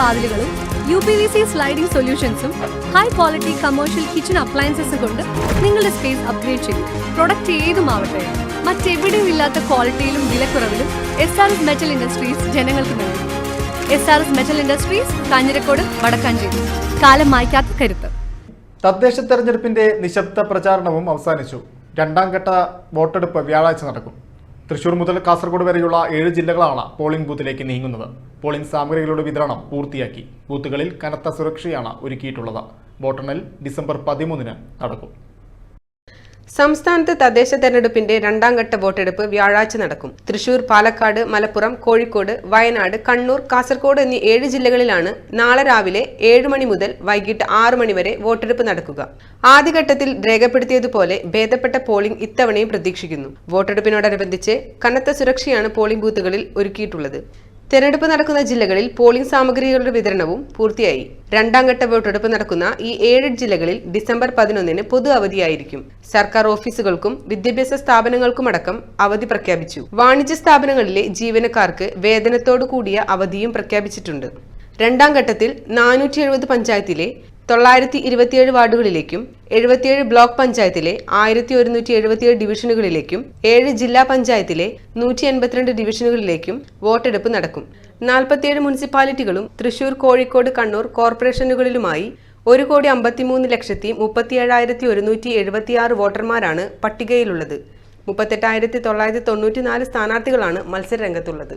വാതിലുകളും U P V C sliding സൊല്യൂഷൻസും high quality commercial kitchen appliances കൊണ്ട് നിങ്ങളുടെ space upgrade ചെയ്യും പ്രൊഡക്റ്റ് ഏതുമാവട്ടെ മറ്റെവിടെയും ഇല്ലാത്ത ക്വാളിറ്റിയിലും വിലക്കുറവിലും S R S metal industries ജനങ്ങൾക്ക് നൽകും. S R S metal industries Kanjirakode Vadakkanchery കാലം മായ്ക്കാത്ത കരുത്ത്. തദ്ദേശ തെരഞ്ഞെടുപ്പിന്റെ നിശബ്ദ പ്രചാരണവും അവസാനിച്ചു. രണ്ടാം ഘട്ട വോട്ടെടുപ്പ് വ്യാഴാഴ്ച നടക്കും. തൃശൂർ മുതൽ കാസർഗോഡ് വരെയുള്ള ഏഴ് ജില്ലകളാണ് പോളിംഗ് ബൂത്തിലേക്ക് നീങ്ങുന്നത്. പോളിംഗ് സാമഗ്രികളുടെ വിതരണം പൂർത്തിയാക്കി. ബൂത്തുകളിൽ കനത്ത സുരക്ഷയാണ് ഒരുക്കിയിട്ടുള്ളത്. വോട്ടെണ്ണൽ ഡിസംബർ പതിമൂന്നിന് നടക്കും. സംസ്ഥാനത്ത് തദ്ദേശ തെരഞ്ഞെടുപ്പിന്റെ ഘട്ട വോട്ടെടുപ്പ് വ്യാഴാഴ്ച നടക്കും. തൃശൂർ പാലക്കാട് മലപ്പുറം കോഴിക്കോട് വയനാട് കണ്ണൂർ കാസർഗോഡ് എന്നീ ഏഴ് ജില്ലകളിലാണ് നാളെ രാവിലെ ഏഴ് മണി മുതൽ വൈകിട്ട് ആറ് മണി വരെ വോട്ടെടുപ്പ് നടക്കുക. ആദ്യഘട്ടത്തിൽ രേഖപ്പെടുത്തിയതുപോലെ ഭേദപ്പെട്ട പോളിംഗ് ഇത്തവണയും പ്രതീക്ഷിക്കുന്നു. വോട്ടെടുപ്പിനോടനുബന്ധിച്ച് കനത്ത സുരക്ഷയാണ് പോളിംഗ് ബൂത്തുകളിൽ ഒരുക്കിയിട്ടുള്ളത്. തെരഞ്ഞെടുപ്പ് നടക്കുന്ന ജില്ലകളിൽ പോളിംഗ് സാമഗ്രികളുടെ വിതരണവും പൂർത്തിയായി. രണ്ടാം ഘട്ട വോട്ടെടുപ്പ് നടക്കുന്ന ഈ ഏഴ് ജില്ലകളിൽ ഡിസംബർ പതിനൊന്നിന് പൊതു അവധിയായിരിക്കും. സർക്കാർ ഓഫീസുകൾക്കും വിദ്യാഭ്യാസ സ്ഥാപനങ്ങൾക്കുമടക്കം അവധി പ്രഖ്യാപിച്ചു. വാണിജ്യ സ്ഥാപനങ്ങളിലെ ജീവനക്കാർക്ക് വേതനത്തോടു കൂടിയ അവധിയും പ്രഖ്യാപിച്ചിട്ടുണ്ട്. രണ്ടാം ഘട്ടത്തിൽ നാനൂറ്റി എഴുപത് പഞ്ചായത്തിലെ തൊള്ളായിരത്തി ഇരുപത്തിയേഴ് വാർഡുകളിലേക്കും എഴുപത്തിയേഴ് ബ്ലോക്ക് പഞ്ചായത്തിലെ ആയിരത്തി ഒരുന്നൂറ്റി എഴുപത്തിയേഴ് ഡിവിഷനുകളിലേക്കും ഏഴ് ജില്ലാ പഞ്ചായത്തിലെ നൂറ്റി എൺപത്തിരണ്ട് ഡിവിഷനുകളിലേക്കും വോട്ടെടുപ്പ് നടക്കും. നാൽപ്പത്തിയേഴ് മുനിസിപ്പാലിറ്റികളും തൃശൂർ കോഴിക്കോട് കണ്ണൂർ കോർപ്പറേഷനുകളിലുമായി ഒരു കോടി അമ്പത്തിമൂന്ന് ലക്ഷത്തി മുപ്പത്തിയേഴായിരത്തി ഒരുന്നൂറ്റി എഴുപത്തിയാറ് വോട്ടർമാരാണ് പട്ടികയിലുള്ളത്. മുപ്പത്തെട്ടായിരത്തി തൊള്ളായിരത്തി തൊണ്ണൂറ്റിനാല് സ്ഥാനാർത്ഥികളാണ് മത്സരരംഗത്തുള്ളത്.